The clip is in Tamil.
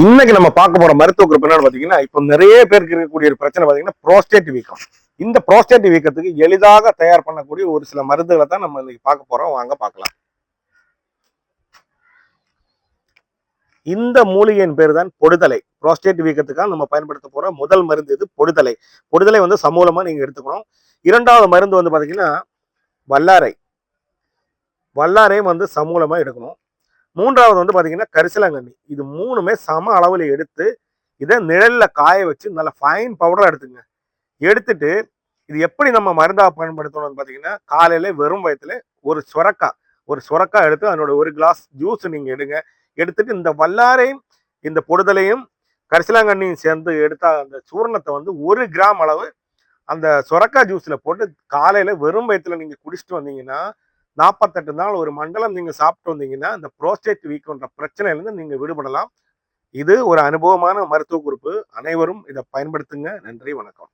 இன்னைக்கு நம்ம பார்க்க போற மருத்துவ குறிப்பு என்னன்னு பாத்தீங்கன்னா இப்போ நிறைய பேருக்கு இருக்கக்கூடிய ஒரு பிரச்சனை பாத்தீங்கன்னா ப்ரோஸ்டேட் வீக்கம். இந்த ப்ரோஸ்டேட் வீக்கத்துக்கு எளிதாக தயார் பண்ணக்கூடிய ஒரு சில மருந்துகளை தான் நம்ம இன்னைக்கு பார்க்க போறோம். வாங்க பார்க்கலாம். இந்த மூலிகையின் பேர் தான் பொடுதலை. ப்ரோஸ்டேட் வீக்கத்துக்காக நம்ம பயன்படுத்த போற முதல் மருந்து இது பொடுதலை. பொடுதலை வந்து சமூலமா நீங்க எடுத்துக்கணும். இரண்டாவது மருந்து வந்து பாத்தீங்கன்னா வல்லாரை. வல்லாரையும் வந்து சமூலமா எடுக்கணும். மூன்றாவது வந்து பார்த்தீங்கன்னா கரிசலாங்கண்ணி இது மூணுமே சம அளவில் எடுத்து இதை நிழலில் காய வச்சு நல்ல ஃபைன் பவுடராக எடுத்துங்க. எடுத்துட்டு இது எப்படி நம்ம மருந்தாக பயன்படுத்தணும்னு பார்த்தீங்கன்னா காலையில் வெறும் வயத்தில் ஒரு சுரக்காய் ஒரு சுரக்காய் எடுத்து அதனோட ஒரு கிளாஸ் ஜூஸ் நீங்கள் எடுங்க. எடுத்துட்டு இந்த வல்லாரையும் இந்த பொடுதலையும் கரிசலாங்கண்ணியும் சேர்ந்து எடுத்த அந்த சூர்ணத்தை வந்து ஒரு கிராம் அளவு அந்த சுரக்காய் ஜூஸில் போட்டு காலையில் வெறும் வயத்தில் நீங்கள் குடிச்சிட்டு வந்தீங்கன்னா நாற்பத்தெட்டு நாள் ஒரு மண்டலம் நீங்க சாப்பிட்டு வந்தீங்கன்னா இந்த ப்ரோஸ்டேட் வீக்கன்ற பிரச்சனையிலேருந்து நீங்க விடுபடலாம். இது ஒரு அனுபவமான மருத்துவ குறிப்பு. அனைவரும் இதை பயன்படுத்துங்க. நன்றி வணக்கம்.